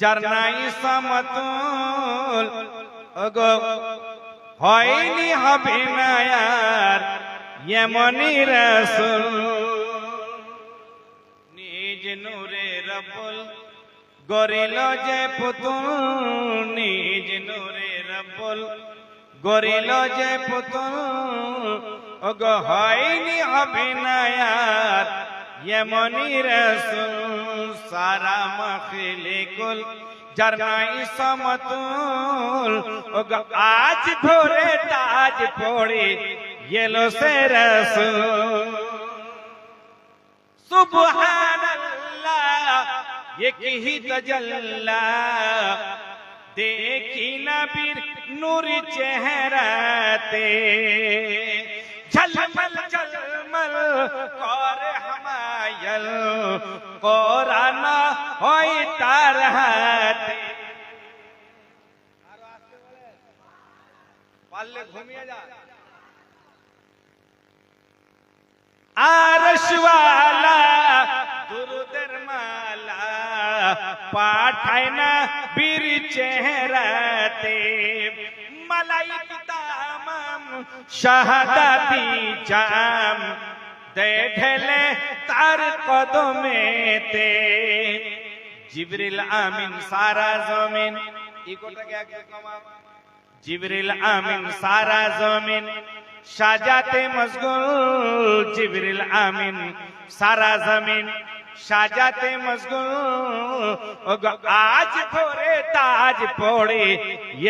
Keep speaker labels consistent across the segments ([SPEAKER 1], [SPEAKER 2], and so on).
[SPEAKER 1] যার নাই সমতুল। ওগো, হয়নি হবে না আর এমনই রসুল। নিজ নূরে রবুল গরিল যে পুতুল, নিজ নূরে রবুল গরিল যে পুতুল। ওগো, হয়নি হবে না আর এমনই রসুল সারা মখলে কুল যার নাই সমতুল ওগো আজ ভোরে তাজ পড়ে এলো সে রসুল সুবহানাল্লাহ এক হি তজল্লা দেখি নবীর নূর চেহারাতে ঝলমল ঝলমল করে হামায়ল কোরআন হয় তার হাতে পারলে ঘুমিয়ে যা আরশওয়ালা দুরুদের মালা পাঠায় না বীর চেহারাতে মালাইক তামাম শাহাদাতি জাম দে ঢেলে তার কদমেতে। জিবরিল আমিন সারা জমিন। জিবরিল আমিন সারা জমিন। সাজাতে মশগুল জিবরিল আমিন সারা জমিন। সাজাতে মশগুল আজ ভোরে তাজ পড়ে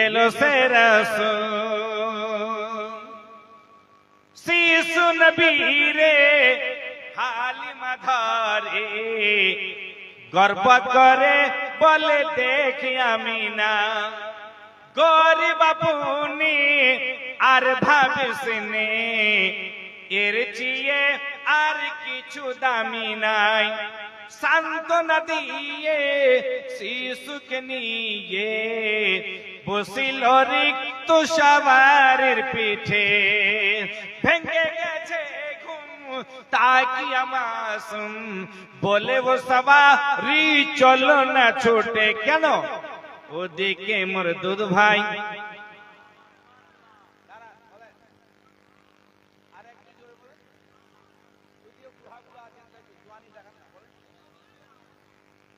[SPEAKER 1] এলো সে রসুল। শিশু নবীরে হালিমা ধরে গর্ব করে বলে দেখি আমি না। গরিব আপনি আর ভাবিস নে। এর চিয়ে আর কিছু দামি নাই। সান্ত্বনা দিয়ে শিশুকে নিয়ে বসিল রিক্ত সবারের পিঠে। তাকি আমাসুম বলে ও সবারি চলো না ছোটে কেন ওদিকে মোর দুধ ভাই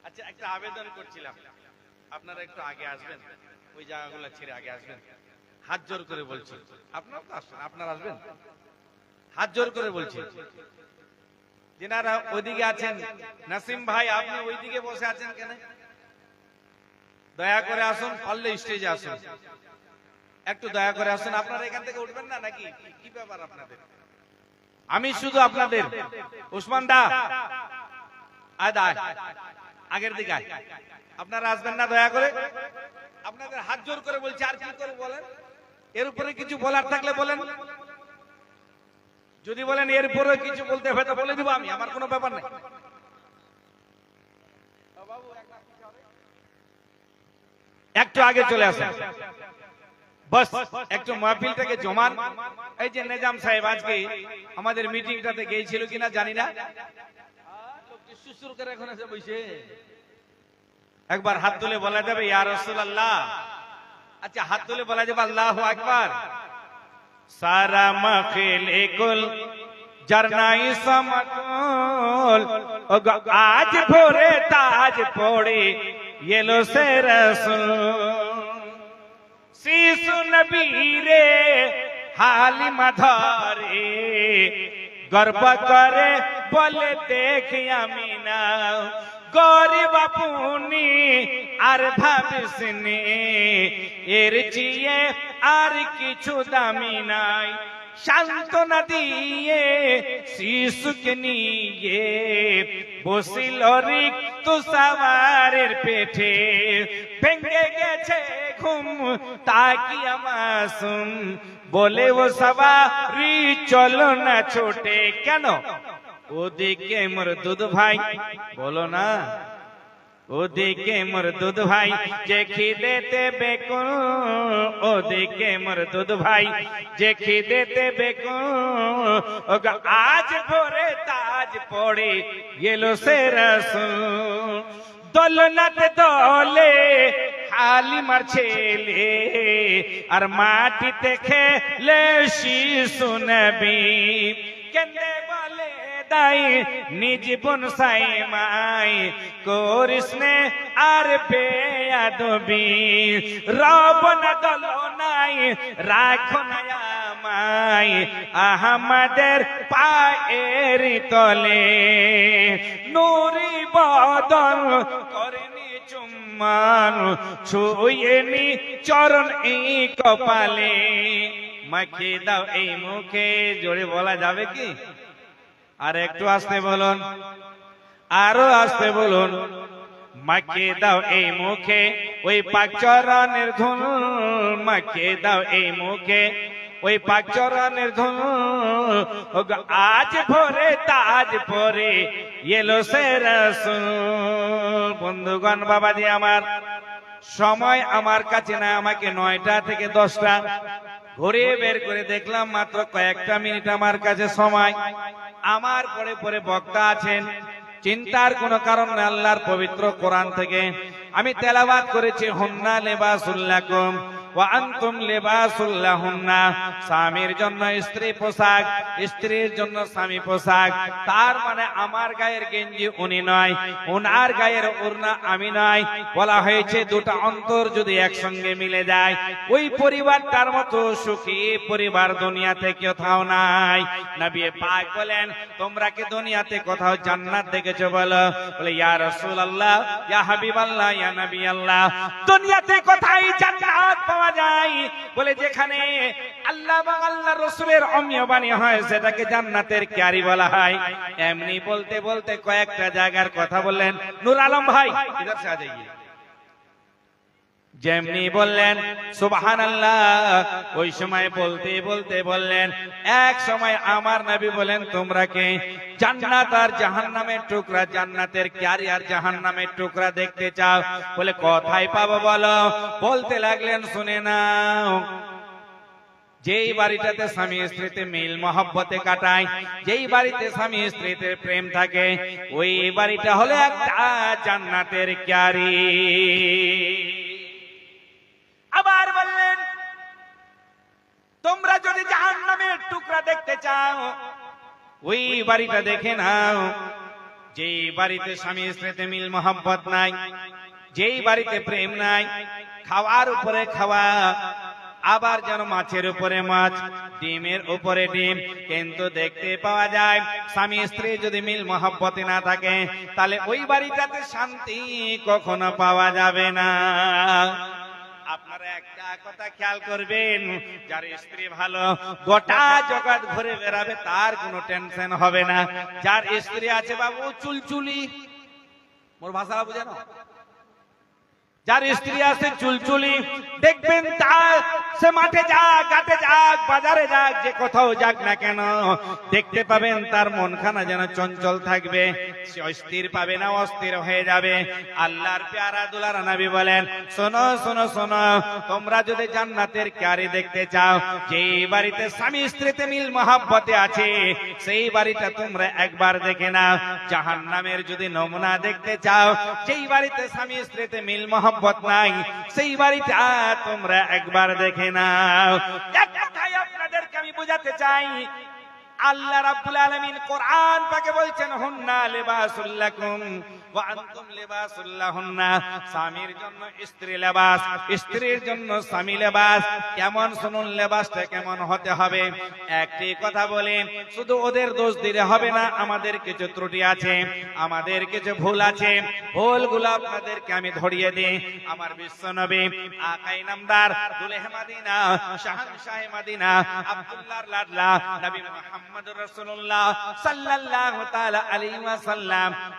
[SPEAKER 1] আচ্ছা একটা আবেদন করছিলাম আপনারা একটু আগে আসবেন ওই জায়গাগুলো ছেড়ে আগে আসবেন হাত জোর করে বলছি আপনারা তো আসবেন আপনারা আসবেন হাত জোর করে বলছি। যেনারা ওইদিকে আছেন, নাসিম ভাই, আপনি ওইদিকে বসে আছেন কেন? দয়া করে আসুন, পারলে স্টেজে আসুন। একটু দয়া করে আসুন, আপনারা এখান থেকে উঠবেন না নাকি? কি- ব্যাপার আপনাদের? আমি শুধু আপনাদের। উসমান দা আগের দিকে। আপনারা আসবেন না দয়া করে? আপনাদের হাত জোর করে বলছি, আর কি করে বলেন? এর উপরে কিছু বলার থাকলে বলেন। যদি বলেন এর উপরে কিছু বলতে হবে, তো বলে দিব আমি, আমার কোনো ব্যাপার নেই। একটু আগে চলে আসেন। বাস, একটু মাহফিলটাকে জমান এই যে নিজাম সাহেব আজকে আমাদের মিটিংটাতে গিয়েছিল কিনা জানি না। একবার হাত তুলে বলা যাবে, ইয়া রাসূলুল্লাহ। আচ্ছা হাত তুলে বলা যাবে, আল্লাহু আকবার। সারা মখলে কুল জরনাই সমকুল ওগো আজ ভোরে তাজ পড়ে এলো সে রসুল শিশু নবীরে হালিমা ধরে গর্ব করে বলে দেখি আমি না গরিব আপনি আর ভাবিস নে। এর চিয়ে আর কিছু দামি নাই। সান্ত্বনা দিয়ে শিশুকে নিয়ে বসিল রিক্ত সামারের পেটে। ভেঙে গেছে ঘুম তাকি আমাসুম? বলে ও সবারি, চলো না ছোটে। কেন? ওদিকে মোর দুধ ভাই, বলো না। ওদিকে মোর দুধ ভাই, যে খিদেতে বেকুল, ওদিকে মোর দুধ ভাই, যে খিদেতে ওগো, আজ ভোরে তাজ পড়ে গেল সে রসুল। দোলনাতে দলে হালিমার ছেলে, আর মাটিতে খেলে শিশু নবী। কেন্দে দাই নিজ বোন সাই মাই করিস নে আর বেয়াদবি। রব না দল নাই, রাখো না আমাই আহমদের পায়ের তলে। নুরি বদল করেনি চুম্মান ছুঁয়েনি চরণ এই কপালে। মাখিয়ে দাও এই মুখে, জোরে বলা যাবে কি? আর একটু আসতে বলুন, আরও আসতে বলুন। মাখিয়ে দাও এই মুখে, ওই পাকচরণের ধুন মাখিয়ে দাও এই মুখে, ওই পাকচরণের ধুন ওগো, আজ ভোরে, তাজ পরে এলো সে রসুল। বন্ধুগণ, বাবাজি আমার সময় আমার কাছে না আমাকে নয়টা থেকে দশটা। ঘুরে বের করে দেখলাম মাত্র কয়েকটা মিনিট আমার কাছে সময়। আমার পরে পরে বক্তা আছেন। চিন্তার কোনো কারণ নেই, আল্লাহর পবিত্র কোরআন থেকে। আমি তেলাবাদ করেছি, হন্না লেবাসুল্লাকুম ওয়া আনতুম লেবাসুল্লাহুন্না স্বামীর জন্য স্ত্রী পোশাক, স্ত্রীর জন্য স্বামী পোশাক। তার মানে আমার গায়ের গেঞ্জি উনি নয়, উনার গায়ের ওড়না আমি নয়। বলা হয়েছে দুটা অন্তর যদি একসঙ্গে মিলে যায়। ওই পরিবারটার মতো সুখী পরিবার দুনিয়াতে কোথাও নাই। নবী পাক বলেন, তোমরা কি দুনিয়াতে কোথাও জান্নাত দেখেছ বলো? বলে, ইয়া রাসূলুল্লাহ, ইয়া হাবিবাল্লাহ, ইয়া নবী আল্লাহ। দুনিয়াতে কোথায় জান্নাত পাওয়া যায়। বলে যেখানে আল্লাহ বা আল্লাহ রসুলের অমীয় বাণী হয়, সেটাকে জান্নাতের ক্যারি বলা হয়। এমনি বলতে বলতে কয়েকটা জায়গার কথা বললেন। নুর আলম ভাই যাইয়ে যেমনি বললেন সুবহান ওই সময় বলতে বলতে বললেন এক সময় আমার নবী বলেন তোমরা কে? জান্নাত আর জাহান্নামের টুকরা জান্নাতের ক্যারি আর জাহান্নামের টুকরা দেখতে চাও। বলে কোথায় পাবো বলো? বলতে লাগলেন শুনে নাও। যেই বাড়িটাতে স্বামী স্ত্রীতে মিল মহব্বতে কাটায় যেই বাড়িতে স্বামী স্ত্রীতে প্রেম থাকে ওই বাড়িটা হলো একটা জান্নাতের ক্যারি। আবার বললেন, তোমরা যদি জাহান নামের টুকরা দেখতে চাও, ওই বাড়িটা দেখে নাও। যে বাড়িতে স্বামী স্ত্রীতে মিল মোহাম্মত নাই যেই বাড়িতে প্রেম নাই, খাওয়ার উপরে খাওয়া, আবার যেন মাছের উপরে মাছ, ডিমের উপরে ডিম, কিন্তু দেখতে পাওয়া যায়, স্বামী স্ত্রী যদি মিল মহব্বতে না থাকে, তাহলে ওই বাড়িটাতে শান্তি কখনো পাওয়া যাবে না। আপনারা একটা কথা খেয়াল করবেন, যার স্ত্রী ভালো, গোটা জগৎ ঘুরে বেড়াবে, তার কোনো টেনশন হবে না। যার স্ত্রী আছে বাবু চুলচুলি। মোর ভাষা বুঝে না যার স্ত্রী আছে চুলচুলি, দেখবেন তার সে মাঠে যাক, ঘাটে যাক, বাজারে যাক, যে কোথাও যাক না কেন, দেখতে পাবেন তার মনখানা যেন চঞ্চল থাকবে, সে অস্থির পাবে না, অস্থির হয়ে যাবে। আল্লাহর পেয়ারা দুলার নবী বলেন, শোনো শোনো শোনো, তোমরা যদি জান্নাতের ক্যারি দেখতে চাও, যেই বাড়িতে স্বামী স্ত্রীতে মিল মহাব্বতে আছে, সেই বাড়িটা তোমরা একবার দেখে নাও। জাহান্নামের যদি নমুনা দেখতে চাও, যেই বাড়িতে স্বামী স্ত্রীতে মিল মহাব্বত নাই। সেই বাড়িটা তোমরা একবার দেখে নাও। এক কথায় আপনাদেরকে আমি বোঝাতে চাই। আল্লাহ রাব্বুল আলামিন কোরআন তাকে বলছেন, হুন্না লিবাসুল লাকুম। কেমন শুনুন লেবাসটা কেমন হতে হবে? একটি কথা বলে শুধু ওদের দোষ দিলে হবে না, আমাদের কিছু ত্রুটি আছে, আমাদের কিছু ভুল আছে, ভুলগুলো আপনাদেরকে আমি ধরিয়ে দিই। আমার বিশ্ব নবী আকাই নামদার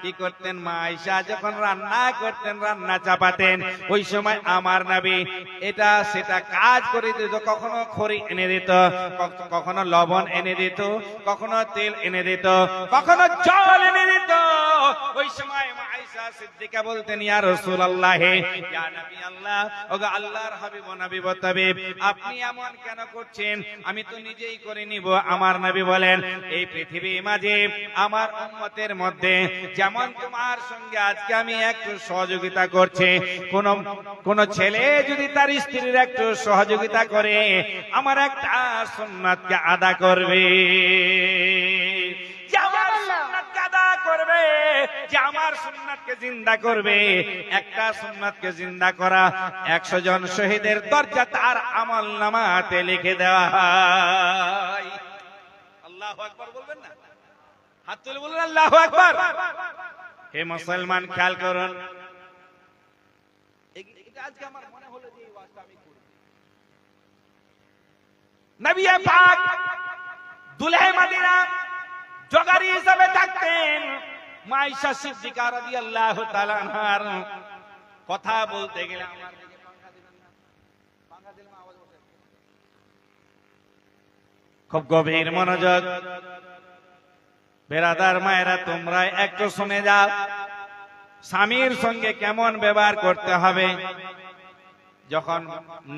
[SPEAKER 1] কি করতেন মা আয়েশা যখন রান্না করতেন, রান্না চাপাতেন, ওই সময় আমার নাবি এটা সেটা কাজ করে দিত, কখনো খড়ি এনে দিত কখনো লবণ এনে দিত, কখনো তেল এনে দিত, কখনো জল এনে দিত। ওই সময় আয়েশা সিদ্দিকা বলতেন, ইয়া রাসূলুল্লাহ, ইয়া নবী আল্লাহ ওগো আল্লাহর হাবিব নবী বতাবে আপনি এমন কেন করছেন? আমি তো নিজেই করে নিব। আমার নবী বলেন, এই পৃথিবীর মাঝে, আমার উম্মতের মধ্যে যেমন তোমার সঙ্গে আজকে আমি একটু সহযোগিতা করছি, কোন কোন ছেলে যদি তার স্ত্রীর একটু সহযোগিতা করে, আমার একটা সুন্নাতকে আদা করবে। যে আমার সুন্নাতকে জিন্দা করবে, একটা সুন্নাতকে জিন্দা করা, একশো জন শহীদের দরজা তার আমল নামাতে লিখে দেওয়া আল্লাহ বলবেন না? হাত তুলে আল্লাহ হে মুসলমান, খেয়াল করুন। হিসাবে থাকতেন মাইশা সিদ্দিকা রাদিয়াল্লাহু তাআলা আনহার কথা বলতে গেলে খুব গভীর মনোযোগ। বেরাদার মায়েরা, তোমরা একটু শুনে যাও। স্বামীর সঙ্গে কেমন ব্যবহার করতে হবে? যখন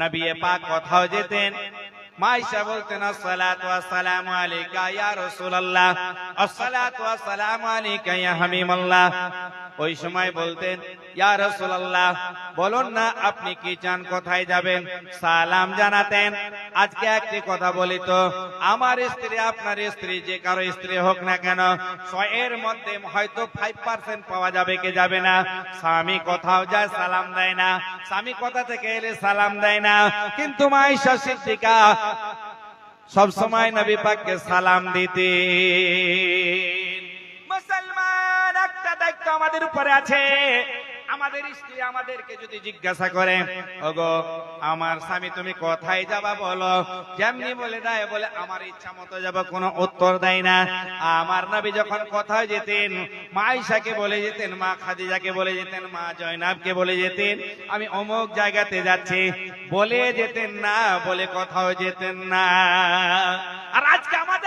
[SPEAKER 1] নবী পাক কোথাও যেতেন মাইশা বলতেন আসসালাতু ওয়াসসালামু আলাইকা ইয়া রাসূলুল্লাহ। আসসালাতু ওয়াসসালামু আলাইকা ইয়া হাবিবাল্লাহ ওই সময় বলতেন, ইয়া রাসূলুল্লাহ, বলুন না আপনি কি চান, কোথায় যাবেন? সালাম জানাতেন। আজকে একটি কথা বলি তো, আমার স্ত্রী, আপনার স্ত্রী, যে কারও স্ত্রী হোক না কেন, ছয়ের মধ্যে হয়তো ফাইভ পার্সেন্ট পাওয়া যাবে, কি যাবে না? স্বামী কোথাও যায়, সালাম দেয় না। স্বামী কোথা থেকে এলে সালাম দেয় না? কিন্তু মাইশা সিদ্দিকা সব সময় নবী পাককে সালাম দিতে আমাদের উপরে আছে। আমাদের স্ত্রী আমাদেরকে যদি জিজ্ঞাসা করে, ওগো, আমার স্বামী তুমি কোথায় যাবা বলো? যেমনি বলে দেয়, বলে, আমার ইচ্ছা মতো যাব, কোনো উত্তর দেয় না। আমার নবী যখন কোথায় যেতেন, মা আয়েশাকে বলে যেতেন, মা খাদিজাকে বলে যেতেন, মা জয়নাবকে বলে যেতেন, আমি অমুক জায়গাতে যাচ্ছি। বলে যেতেন না, বলে কোথাও যেতেন না। আর আজকে আমাদের